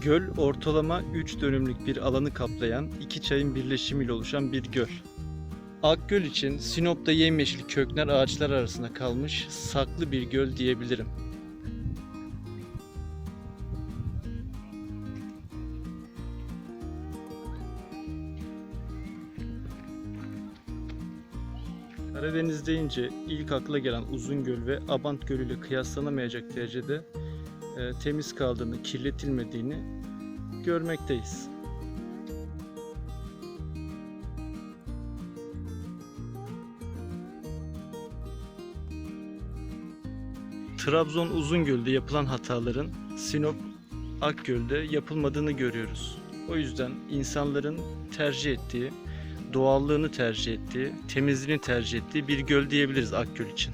Göl ortalama 3 dönümlük bir alanı kaplayan iki çayın birleşimiyle oluşan bir göl. Akgöl için Sinop'ta yemyeşil kökler ağaçlar arasında kalmış saklı bir göl diyebilirim. Karadeniz deyince ilk akla gelen Uzungöl ve Abant Gölü ile kıyaslanamayacak derecede e, temiz kaldığını, kirletilmediğini görmekteyiz. Trabzon Uzungöl'de yapılan hataların Sinop Akgöl'de yapılmadığını görüyoruz. O yüzden insanların tercih ettiği, doğallığını tercih ettiği, temizliğini tercih ettiği bir göl diyebiliriz Akgöl için.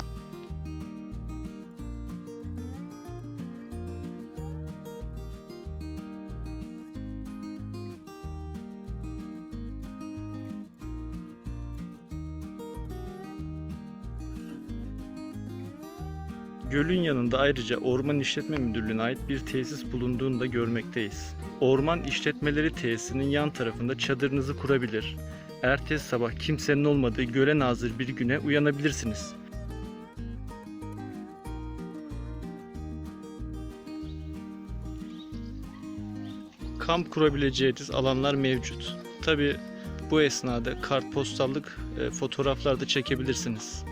Gölün yanında ayrıca Orman İşletme Müdürlüğü'ne ait bir tesis bulunduğunu da görmekteyiz. Orman İşletmeleri tesisinin yan tarafında çadırınızı kurabilir. Ertesi sabah kimsenin olmadığı göle nazır bir güne uyanabilirsiniz. Kamp kurabileceğiniz alanlar mevcut. Tabi bu esnada kartpostallık e, fotoğraflar da çekebilirsiniz.